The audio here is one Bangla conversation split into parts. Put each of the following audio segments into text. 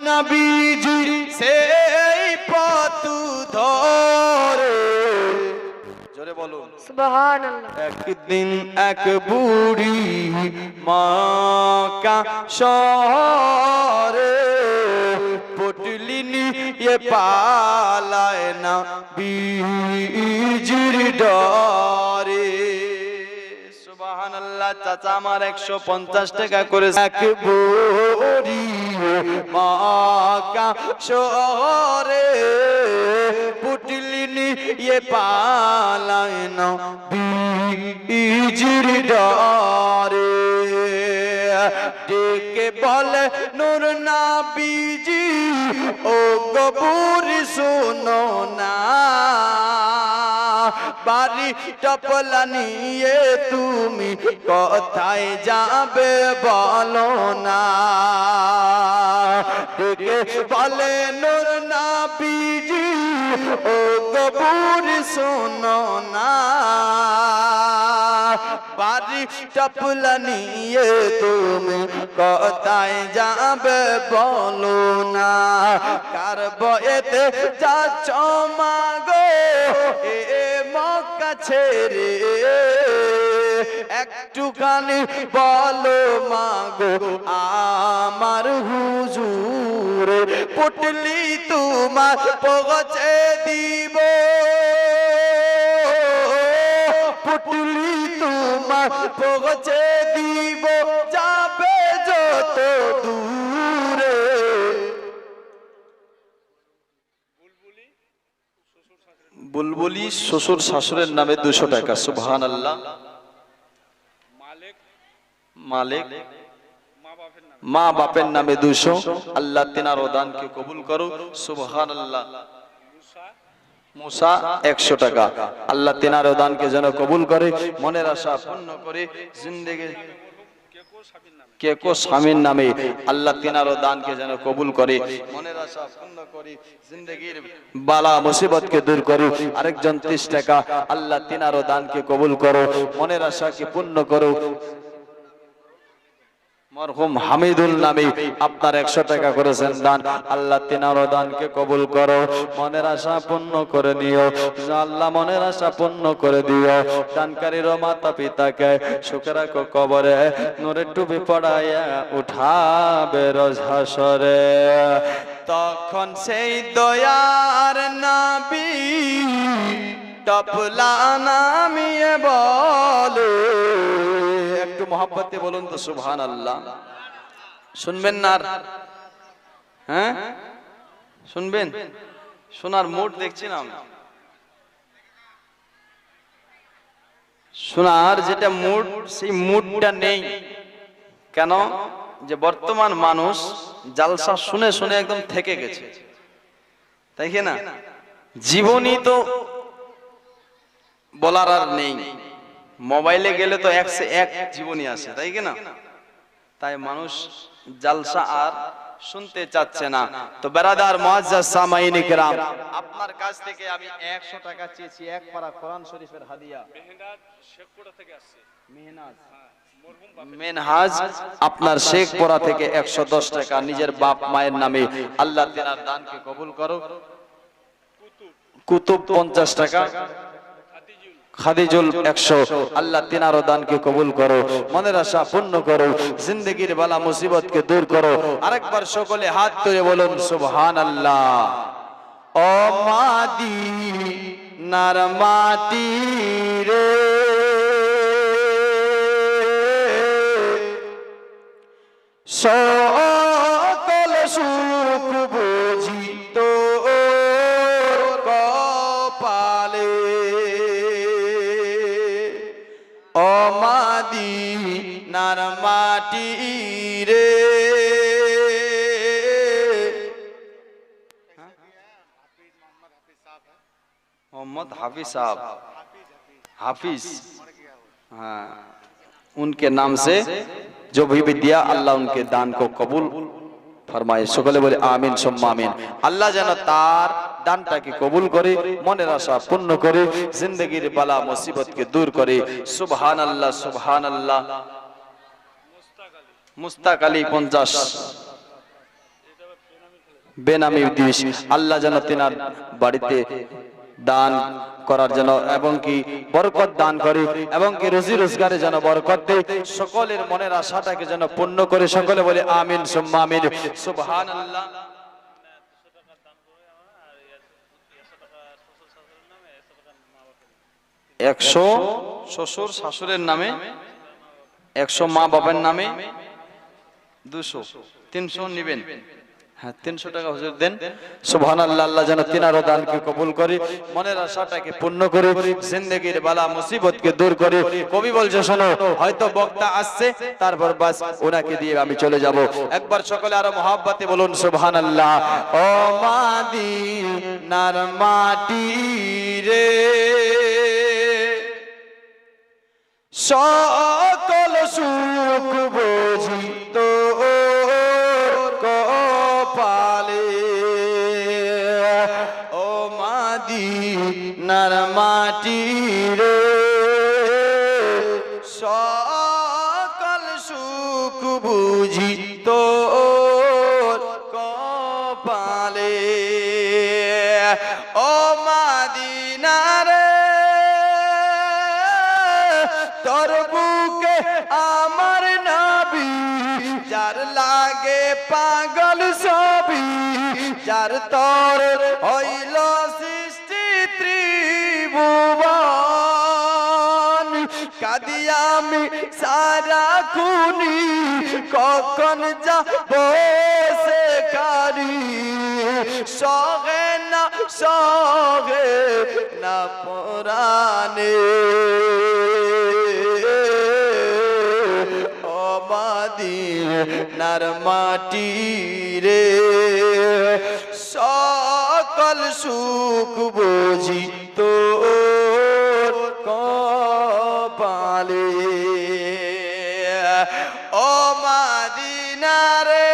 নবীজি সেই পতু ধরে। জোরে বলুন। সুবহানাল্লাহ। একদিন এক বুড়ি মাকা শহরে পটলি নিয়ে পালায় না বীজির ডরে। সুবহানাল্লাহ চাচা আমার একশো পঞ্চাশ টাকা করে এক বুড়ি মাকা শহরে পুটলি নিয়ে পালায় না বীজির ডরে। ডেকে বলে, নূর না বিজি ও গবুর শোনো না। বাড়ি টপলা নিয়ে তুমি কোথায় যাবে বলো না। ডেকে বলে, নূর না বিজি ও গবুর শোনো না। বাড়ি টপলা নিয়ে তুমি কোথায় যাবে বলো না। কার বয়েতে যাচ্ছ মাগো এ ছেড়ে একটুখানি বলো মাগো আমার হুজুর পুটলি তোমার পগছে দিব। পুটলি তোমার পগছে দিব। বুলবুলি শ্বশুর শাশুড়ের নামে দুশো টাকা সুবহান আল্লাহ মালিক, মা বাপের নামে দুশো, আল্লাহ তিনার দানকে কবুল করো সুবহান আল্লাহ মুসা একশো টাকা, আল্লাহ তিনার দানকে যেন কবুল করে, মনের আশা পূর্ণ করে, জিন্দেগি কে কো স্বামীর নামে আল্লাহ তিনার দানকে যেন কবুল করে। মনের আশা পূর্ণ করি জিন্দগির বালা মুসিবতকে দূর করি আরেকজন ত্রিশ টাকা আল্লাহ তিনার দানকে কবুল করো মনের আশাকে পূর্ণ করো মরহুম হামিদুল নামে, আপনার একশো টাকা করেছেন দান। আল্লাহ তিনার দানকে কবুল করো, মনের আশা পূর্ণ করে নিও। আল্লাহ মনের আশা পূর্ণ করে দিও। দানকারীর মাতা পিতাকে সুখে রাখো কবরে নূরের টুপি পড়াইয়া উঠাবে রোজ হাসরে। তখন সেই দয়ার নাবি টপলা নামিয়ে বলে। একটু মহাব্বতে বলুন তো সুবহান আল্লাহ শুনবেন না হ্যাঁ? শুনবেন? শোনার মুড দেখছি না। শোনার যেটা মুড, সেই মুডটা নেই। কেন? যে বর্তমান মানুষ জালসা শুনে শুনে একদম থেকে গেছে। তাই না? জীবনই তো বলার আর নেই। মোবাইলে গেলে তো এক সে এক জীবনী আসে তাই কি না? তাই মানুষ জালসা আর শুনতে চাচ্ছে না। তো বেরাদার মুআজ্জাজ সামাইন ইকরাম আপনার কাছ থেকে আমি 100 টাকা চেয়েছি এক পারা কোরআন শরীফের হাদিয়া। মেহনাজ শেখপুরা থেকে আসছে? মেহনাজ। মেনহাজ আপনার শেখপুরা থেকে 110 টাকা নিজের বাপ মায়ের নামে আল্লাহ তেনার দানকে কবুল করো কুতুব। 50 টাকা। খাদিজুল একশো, আল্লাহ তিনারো দানকে কবুল করো, মনের আশা পূর্ণ করো, জিন্দগির বালা মুসিবতকে দূর করো। আরেকবার সকলে হাত তুলে বলুন সুবহান আল্লাহ ও মাদি নার মাটি রে। সকল সুখ নার মাটি রে मोहम्मद हाफिज साहब हाफिज हाँ उनके नाम से जो भी विद्या अल्लाह उनके दान को कबूल ফরমায় সকলে বলে আমিন সুম্মা আমিন আল্লাহ যেন তার দানটাকে কবুল করে মনের আশা পূর্ণ করে জিন্দগির বালা মুসিবতকে দূর করে সুবহান আল্লাহ সুবহান আল্লাহ মুস্তাক আলী পঞ্চাশ। বেনামি দিস আল্লাহ যেন তিনার বাড়িতে দান করার জন্য এবং কি বরকত দান করে এবং কি রুজি রোজগারে যেন বরকত দেয়, সকলের মনের আশাটাকে যেন পূর্ণ করে সকলে বলে আমিন, সুম্মা আমিন। সুবহানাল্লাহ। একশো শ্বশুর শাশুড়ের নামে, একশো মা বাবার নামে দুশো, তিনশো নিবেন। হ্যাঁ তারপর বাস ওনাকে দিয়ে আমি চলে যাব। একবার সকলে আরও মহাব্বাতে বলুন সুবহান আল্লাহ ও মাটি রে, সকল সুখ বুঝি। তোর হইল সৃষ্টি ত্রিভুবন। কাদি আমি সারা খুনি, কখন সে কারি? সহে না সহে না পরানে অবাদি নার মাটি রে। সুখ বুঝি তো কপালে। ও মাদিনারে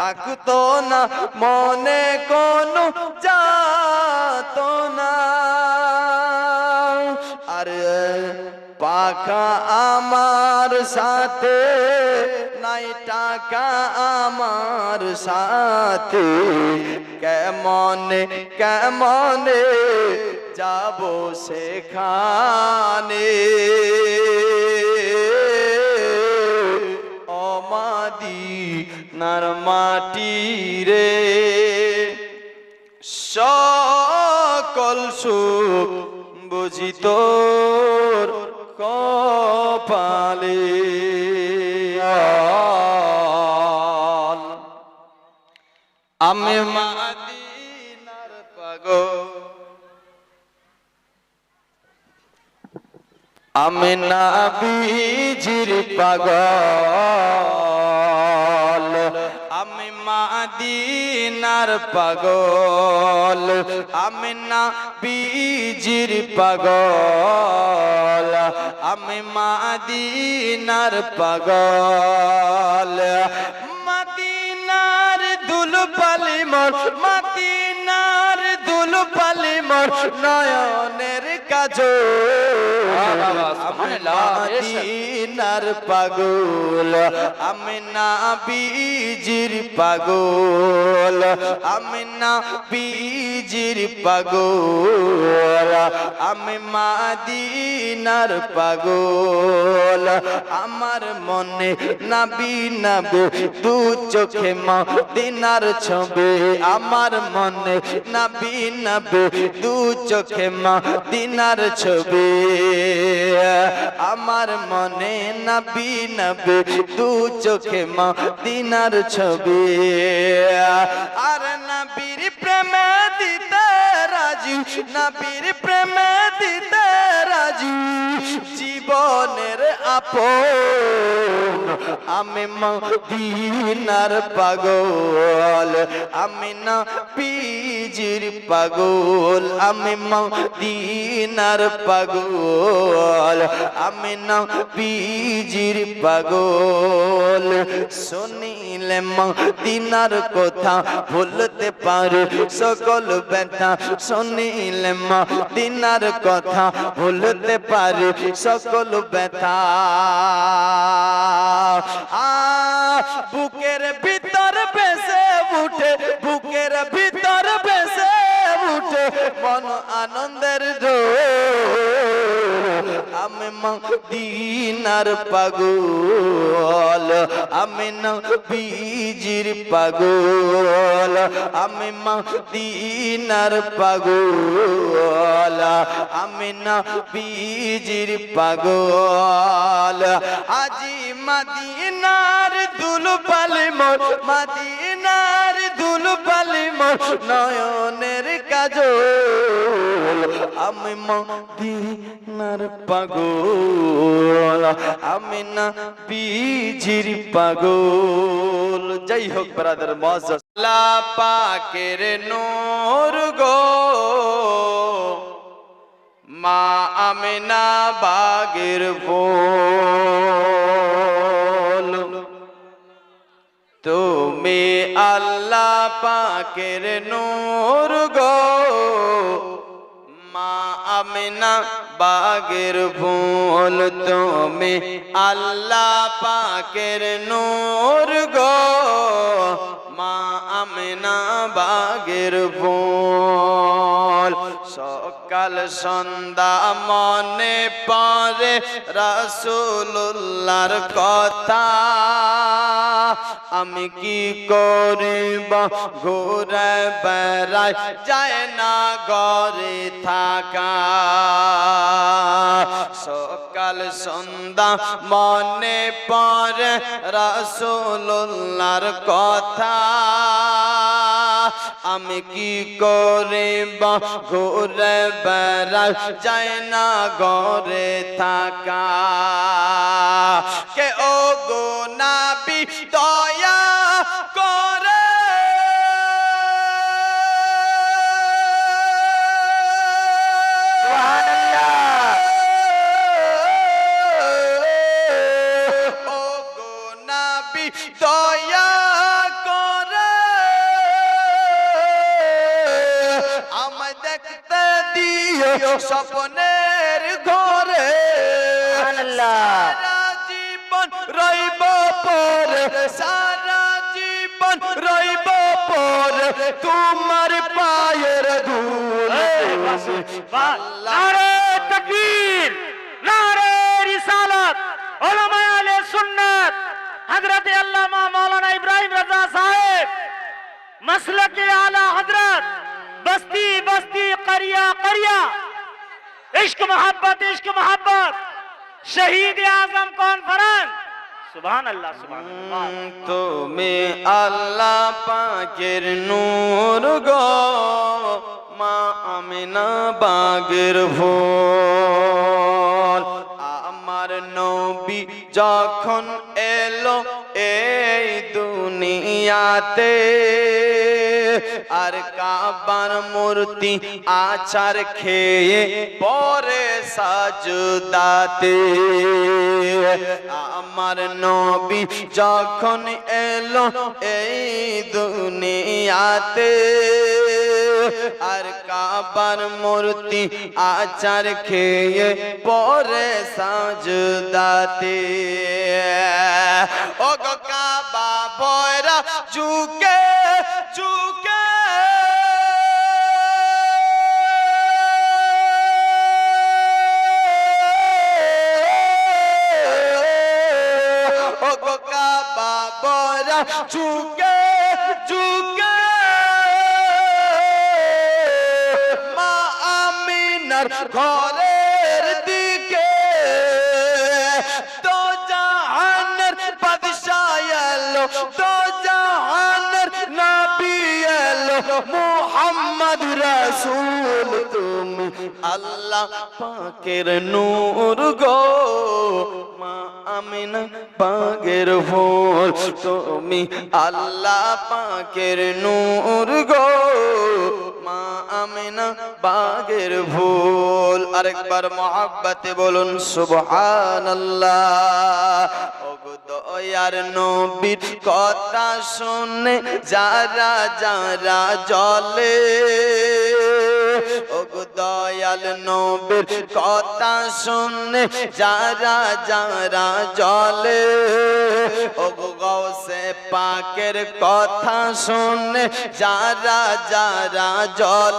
থাকতো না, মনে কোনো যাত না আর পাখা আমার সাথে নাই, টাকা আমার সাথে। কেমনে কেমনে যাব সেখানে? অমাদি নার মাটি রে। সকল সুখ বুঝি তোর কপালে। আমি মাদিনার আমি নাবিজির পাগল। আমি মাদিনার পাগল আমি নাবিজির পাগল, আমি মাদিনার পাগল। মাদিনার দুল পালি মোর, মাদিনার দুল পালি মোর, নয়নের কাজ মাদিনার পাগল আমি না বীজির পাগল আমি না বীজির পাগল, আমি মা মাদিনার পাগল। আমার মনে নাবি নাবে, দু চোখে মদিনার ছবে। আমার মনে নাবি নাবে, দু চোখে মদিনার ছবি। আমার মনে নাবি নাবে দু চোখে মদিনার ছবি। আর নাবির প্রেমে দিতে রাজি, নাবির প্রেমে জীবনের আপন। আমি মদিনার পাগল। আমি না পিজির পাগল। আমি মদিনার পাগল। আমি না পিজির পাগল। শুনিলে মদিনার কথা ভুলতে পারে সকল ব্যথা। শুনিলে মদিনার কথা ভুলতে পারে সকল ব্যথা। বুকের ভিতর আমি মদিনার পাগল আমি না বীজির পাগল আমি মদিনার পাগল আমি না বীজির পাগল। আজি মদিনার দুল পালি মোর মদিনার পালি মোর নয়নের কাজল, আমি মদিনার পাগল, আমি না বীজির পাগল। যাই হোক, ব্রাদার মজা পাকের নূর গো। মা আমিনা বাগের ফুল তুমি আল্লাহ পাকের নূর গো। মা আমিনা বাগের ফুল তুমি আল্লাহ পাকের নূর গো। মা আমিনা বাগের ফুল সকাল সন্ধ্যা মনে পড়ে রাসূলুল্লাহর কথা। আমি কি করিব? ঘুরে বেড়াই যায় না ঘরে থাকা। সকাল সন্ধ্যা মনে পড়ে রসুল্লার কথা। আমি কি করিব? ঘুরে বেড়াই যায় না ঘরে থাকা। কে ও গো নাবি দয়া করে? ও গো নাবি দয়া স্বপ্নের ঘরে। জীবন রইব পরে সারা জীবন রইব পরে তোমার পায়ের ধুল। নারে তকবীর নারে রিসালাত উলামা আলে সুন্নাত হযরত আল্লামা মাওলানা ইব্রাহিম রাজা সাহেব মসলকে আলা হযরত करिया करिया इश्क मोहब्बत इश्क मोहब्बत शहीद आजम कॉन्फ्रेंस सुभान अल्लाह सुभान अल्लाह তুমি আল্লাহ পাকের নূর গো মা আমিনা বাগের ভোল আমার নবী যখন এলো এই দুনিয়াতে আর কাবার মূর্তি আচার খেয়ে পরে সাজদাতে। আমার নবী যখন এলো এই দুনিয়াতে, আর কাবার মূর্তি আচার খেয়ে পরে সাজদাতে। ও গো কাবা বয়রা চুকে চুকে ঘরের দিকে। তো জাহানের বাদশাহ তো জাহানের নবী এলো। মোহাম্মদ রাসূল, তুমি আল্লাহ পাকের নূর গো। মা আমিনা পাকের তুমি আল্লাহ পাকের নূর গো। আমিনা বাগের ফুল আরেকবার মহাব্বতে বলুন ওগো দয়ার নবীর কথা শুনে যারা যারা জলে দয়াল নবীর কথা শুনে যারা যারা জলে ওগো গৌসে পাকের কথা শুনে যারা যারা জলে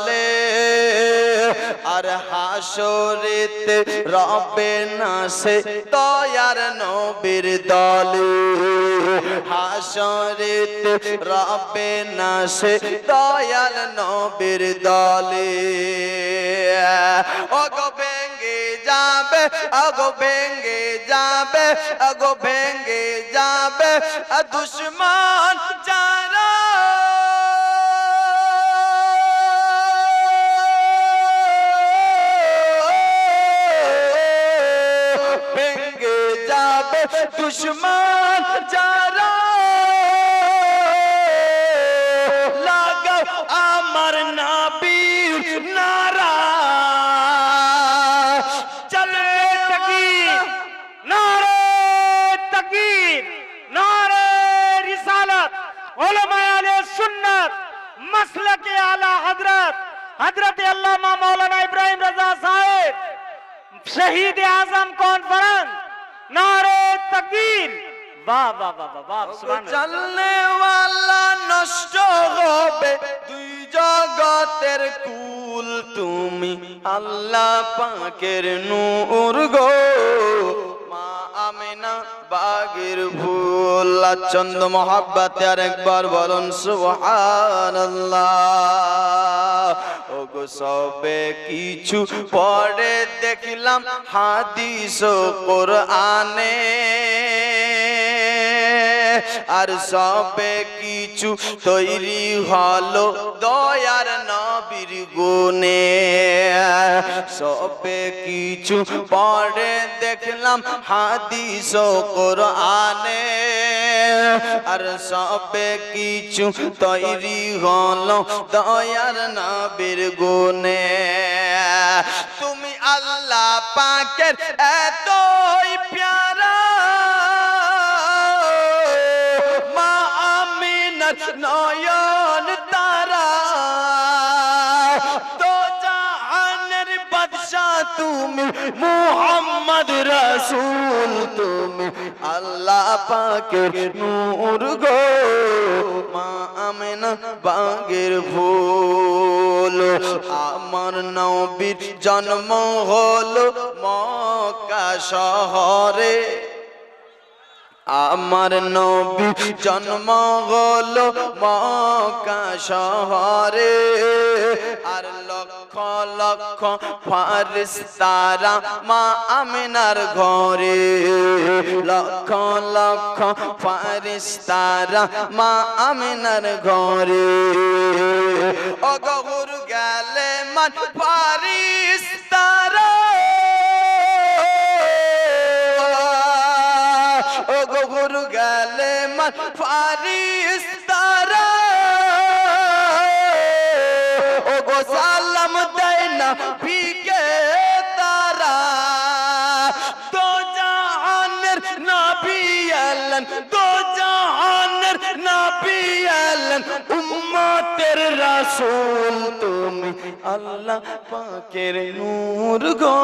আর হাসরিতে রবে না সে দয়ার নবীর দলে। হাসরিতে রবে না সে দয়াল নবীর দলে। ওগো ভেঙ্গে যাবে আগো ভেঙ্গে যাবে আগো ভেঙ্গে যাবে দুশ্মন যারা আমার নাবির নারা চলে তকবীর নারে তকবীর নারে রিসালত উলামায়ে আহলে সুন্নাত মাসলাকে আলা হযরত হযরত আল্লামা মাওলানা ইব্রাহিম রাজা সাহেব শহীদ আজম কনফারেন্স নারে তকবীর বাহ বাহ বাহ বাহ ওয়ালা নষ্ট হবে দুই জগতের কুল তুমি আল্লাহ পাকের নূর। চন্দ মহাব্বাতে আর একবার বলুন সবে কিছু পরে দেখলাম হাদিস কোরআনে। আর সবে কিছু তৈরি হলো দয়ার নবীর গুনে সবে কিছু পরে দেখলাম হাদিস কোরআনে। আর সবে কিছু তৈরি হলো দয়ার নবীর গুনে তুমি আল্লাহ পাকের এতই প্যারা মুহাম্মদ রাসূল, তুমি আল্লাহ পাকের নূর গো। মা আমিনা বাগের ফুল আমার নবীর জন্ম হলো মক্কা শহরে। আমার নবী জন্ম হলো মক্কা শহরে। আর লক্ষ লক্ষ ফারিস্তারা মা আমিনার ঘরে। লক্ষ লক্ষ ফারিস্তারা মা আমিনার ঘরে। অগহুর গেলে মান ফারিস্তারা। ও গোগুর গেলে মান ফারিস দেয় না পিকে তারা তো জাহানের নবী এলেন তো জাহানের নবী এলেন উম্মতের রাসূল তুমি আল্লাহ পাকের নূর গো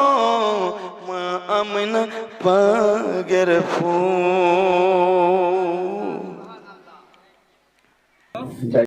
মা আমিনা পাকের ফুল